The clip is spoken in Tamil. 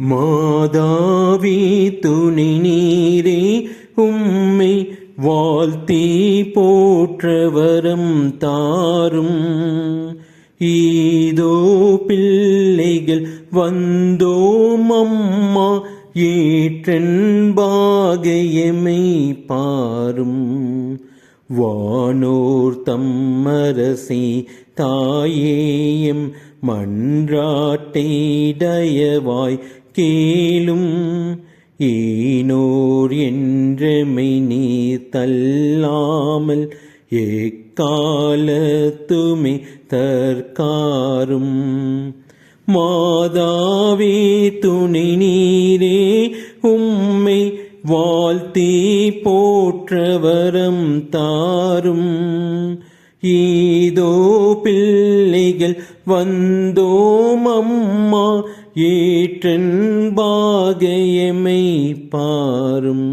மாதாவி துணி நீரே உம்மை வாழ்த்தி போற்றவரம் தாரும். ஈதோ பிள்ளைகள் வந்தோம் அம்மா ஏற்றென்பாகையமை பாரும். வானோர் தம்மரசி தாயேயம் மன்றாட்டை தயவாய் கேளும் ஈனோர் என்றமை நீ தள்ளாமல் எக்காலத்துமே தற்காரும். மாதாவே துணை நீரே உம்மை வாழ்த்தி போற்றவரம் தாரும். ஈதோ பிள்ளைகள் வந்தோம் அம்மா ஏற்றன் பாகையமை பாரும்